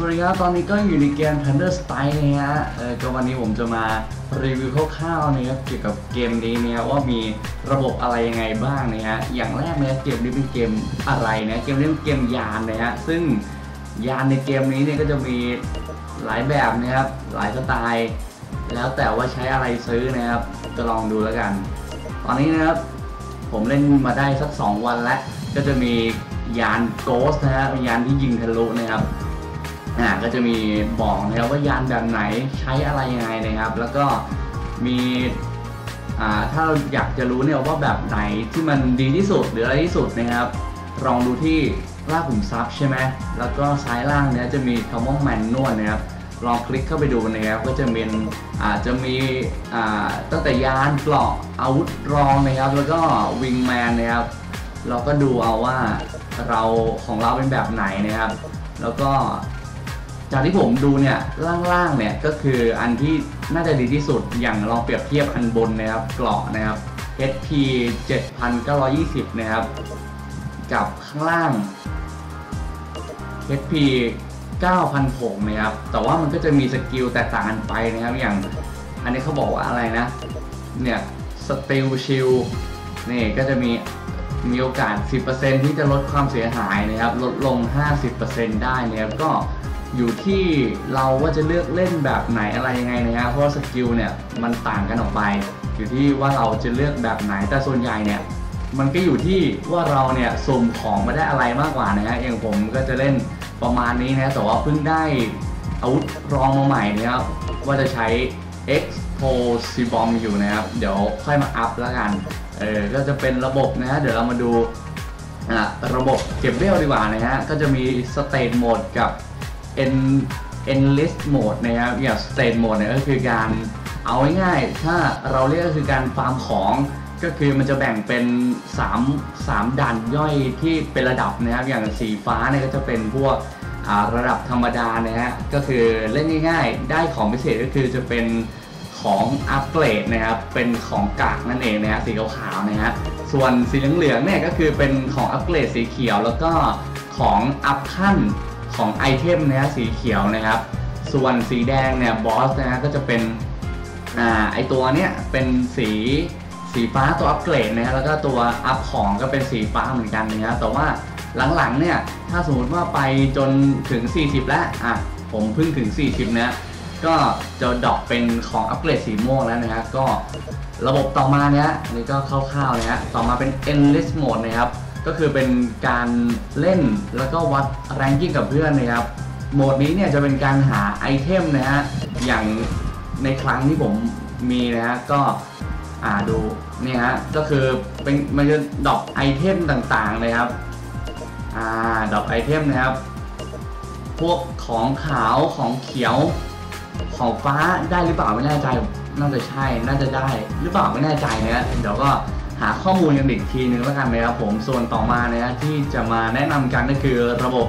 สวัสดีครับ ตอนนี้ก็อยู่ในเกม Thunder Strike นะฮะเออก็วันนี้ผมจะมารีวิวคร่าวๆนะครับเกี่ยวกับเกมนี้เนี่ยว่ามีระบบอะไรยังไงบ้างนะฮะ อย่างแรกเนี่ยเกมนี้เป็นเกมอะไรนะ เกมนี้เป็นเกมยานนะฮะ ซึ่งยานในเกมนี้เนี่ยก็จะมีหลายแบบนะครับ หลายสไตล์ แล้วแต่ว่าใช้อะไรซื้อนะครับก็ลองดูแล้วกัน ตอนนี้นะครับผมเล่นมาได้สัก 2 วันแล้ว ก็จะมียานโกสนะฮะเป็นยานที่ยิงทะลุนะครับ อ่าก็จะมีบอกนะครับว่ายานแบบไหนใช้อะไรยังไงนะครับ แล้วก็มีอ่าถ้าเราอยากจะรู้เนี่ยว่าแบบไหนที่มันดีที่สุดหรืออะไรที่สุดนะครับลองดูที่ล่างขุมทรัพย์ใช่ไหมแล้วก็ซ้ายล่างเนี่ยจะมีคำว่าแมนนวลนะครับลองคลิกเข้าไปดูนะครับก็จะเป็นอาจจะมีตั้งแต่ยานเกราะอาวุธรองนะครับ แล้วก็วิงแมนนะครับ เราก็ดูเอาว่าเราของเราเป็นแบบไหนนะครับ แล้วก็ จากที่ผมดูเนี่ยล่างๆเนี่ยก็คืออันที่น่าจะดีที่สุดอย่างลองเปรียบเทียบอันบนนะครับเกราะนะครับ HP 7920 นะครับ กับข้างล่าง HP 9,006นะครับ แต่ว่ามันก็จะมีสกิลแตกต่างกันไปนะครับ อย่างอันนี้เขาบอกว่าอะไรนะ เนี่ยสติลชิลนี่ก็จะมีมีโอกาส 10%ที่จะลดความเสียหายนะครับ ลดลง 50%ได้นะครับ ก็ อยู่ที่เราว่าจะเลือกเล่นแบบไหนอะไรยังไงนะครับเพราะว่าสกิลเนี่ยมันต่างกันออกไป อยู่ที่ว่าเราจะเลือกแบบไหนแต่ส่วนใหญ่เนี่ยมันก็อยู่ที่ว่าเราเนี่ยสุ่มของมาได้อะไรมากกว่านะฮะอย่างผมก็จะเล่นประมาณนี้นะแต่ว่าเพิ่งได้อาวุธรองมาใหม่นะครับว่าจะใช้ X p o s i b o m อยู่นะครับ เดี๋ยวค่อยมาอัพแล้วกันเออก็จะเป็นระบบนะฮะเดี๋ยวเรามาดูอะระบบเก็บเวลดีกว่านะฮะก็จะมี State Mode กับ N Endless Mode นะครับอย่าง State Mode เนี่ยก็คือการเอาง่ายๆถ้าเราเรียกก็คือการฟาร์มของก็คือมันจะแบ่งเป็น 3 3ด่านย่อยที่เป็นระดับนะครับ อย่างสีฟ้าเนี่ยก็จะเป็นพวกระดับธรรมดานะฮะก็คือเล่นง่ายๆ ได้ของพิเศษก็คือจะเป็นของอัปเกรดนะครับ เป็นของกากนั่นเองนะฮะสีขาวๆนะฮะส่วนสีเหลืองๆเนี่ยก็คือเป็นของอัปเกรดสีเขียวแล้วก็ของอัพขั้น ของไอเทมนะฮะสีเขียวนะครับ ส่วนสีแดงเนี่ยบอสนะฮะก็จะเป็นอ่าไอตัวเนี้ยเป็นสีสีฟ้าตัวอัปเกรดนะฮะแล้วก็ตัวอัพของก็เป็นสีฟ้าเหมือนกันนะฮะแต่ว่าหลังๆเนี่ยถ้าสมมติว่าไปจนถึง 40 แล้วอะผมเพิ่งถึง 40นะก็จะดรอปเป็นของอัปเกรดสีม่วงแล้วนะฮะก็ระบบต่อมาเนี้ยอันนี่ก็คร่าวๆนะฮะต่อมาเป็น endless mode นะครับ ก็คือเป็นการเล่นแล้วก็วัด ranking กับเพื่อนนะครับ โหมดนี้เนี่ยจะเป็นการหาไอเทมนะฮะ อย่างในครั้งที่ผมมีนะฮะก็อ่าดูเนี่ยฮะก็คือเป็นมันจะดรอปไอเทมต่างๆเลยครับอ่าดรอปไอเทมนะครับ พวกของขาวของเขียวของฟ้าได้หรือเปล่าไม่แน่ใจน่าจะใช่น่าจะได้หรือเปล่าไม่แน่ใจนะฮะเดี๋ยวก็ หาข้อมูลกันอีกทีนึงแล้วกันนะครับผมส่วนต่อมานะที่จะมาแนะนำกันก็คือระบบ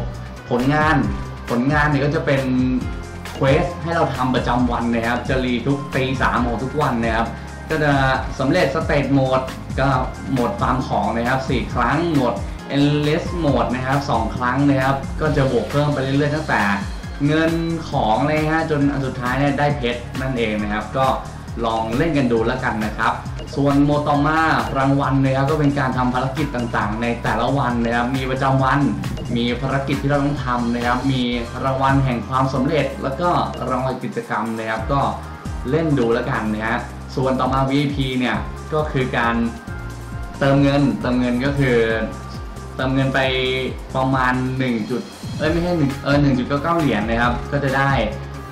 ผลงาน ผลงานเนี่ยก็จะเป็นเควสให้เราทำประจำวันนะครับ จะรีทุกตีสามของทุกวันนะครับ ก็จะสำเร็จสเตตโหมดก็โหมดฟาร์มของนะครับ4ครั้งโหมด endless mode นะครับ 2 ครั้งนะครับ ก็จะบวกเพิ่มไปเรื่อยๆตั้งแต่เงินของเลยฮะจนอันสุดท้ายเนี่ยได้เพชรนั่นเองนะครับ ก็ ลองเล่นกันดูแล้วกันนะครับ ส่วนโมตอมารางวัลนะครับก็เป็นการทำภารกิจต่างๆ ในแต่ละวันนะครับมีประจำวัน มีภารกิจที่เราต้องทำนะครับ มีรางวัลแห่งความสำเร็จ แล้วก็รางวัลกิจกรรมนะครับก็เล่นดูแล้วกันนะฮะส่วนต่อมา VIP เนี่ยก็คือการเติมเงินเติมเงินก็คือเติมเงินไปประมาณ1จุดเอ้ยไม่ใช่หนึ่งเออ1.99เหรียญนะครับ ก็จะได้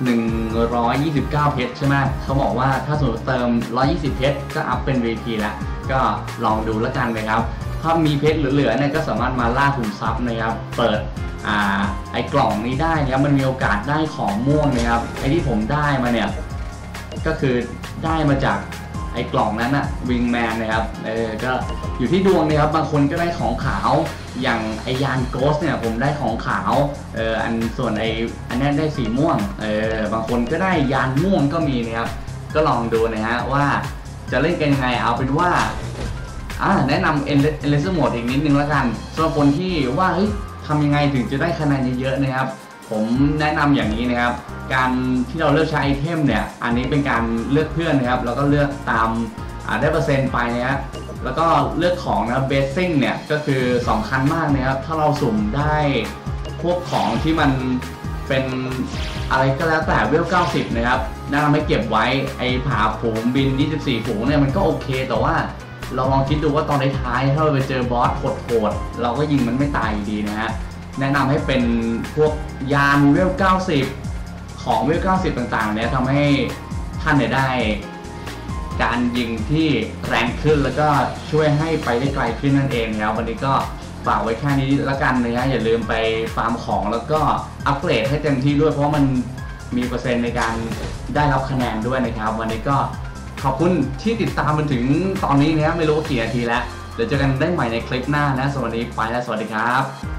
129 เพชรใช่ไหมเขาบอกว่าถ้าสมมติเติม 120 เพชรก็อัพเป็น VP แล้ว ก็ลองดูแล้วกันนะครับ ถ้ามีเพชรเหลือๆเนี่ยก็สามารถมาล่าขุมทรัพย์นะครับ เปิดอ่าไอ้กล่องนี้ได้นะครับ มันมีโอกาสได้ของม่วงนะครับ ไอ้ที่ผมได้มาเนี่ย ก็คือได้มาจาก อ้กล่องนั้นอะวิงแมนนะครับเออก็อยู่ที่ดวงนะครับบางคนก็ได้ของขาวอย่างไอยานโกสเนี่ยผมได้ของขาวเอออันส่วนไออันนี้นได้สีม่วงเออบางคนก็ได้ยานม่วงก็มีนะครับก็ลองดูนะฮะว่าจะเล่นกันยังไงเอาเป็นว่าอ่าแนะนำ Endless Endless Mode อีกนิดนึงแล้วกันสำหรับคนที่ว่าเฮ้ยทำยังไงถึงจะได้คะแนนเยอะๆนะครับ ผมแนะนำอย่างนี้นะครับ การที่เราเลือกใช้ไอเทมเนี่ย อันนี้เป็นการเลือกเพื่อนนะครับ แล้วก็เลือกตามอ่าได้เปอร์เซ็นต์ไปนะฮะแล้วก็เลือกของนะเบสซิ่งเนี่ยก็คือสำคัญมากนะครับ ถ้าเราสุ่มได้พวกของที่มันเป็นอะไรก็แล้วแต่เวล 90 นะครับแนะนำให้เก็บไว้ไอ้ผาฝูงบิน 24ฝูงเนี่ยมันก็โอเค แต่ว่าเราลองคิดดูว่าตอนท้ายๆถ้าเราไปเจอบอสโหดๆเราก็ยิงมันไม่ตายดีนะฮะ แนะนำให้เป็นพวกยานเวล 90 ของเวล 90 ต่างๆเนี่ยทำให้ท่านเนี่ยได้ การยิงที่แรงขึ้นแล้วก็ช่วยให้ไปได้ไกลขึ้นนั่นเองนะครับวันนี้ก็ฝากไว้แค่นี้ล้วกันนะฮะอย่าลืมไปฟาร์มของแล้วก็อัปเกรดให้เต็มที่ด้วยเพราะมันมีเปอร์เซ็นต์ในการได้รับคะแนนด้วยนะครับ วันนี้ก็ขอบคุณที่ติดตามมาถึงตอนนี้นะไม่รู้กี่นาทีแล้ว เดี๋ยวเจอกันได้ใหม่ในคลิปหน้านะสวัสดีไปแล้วสวัสดีครับ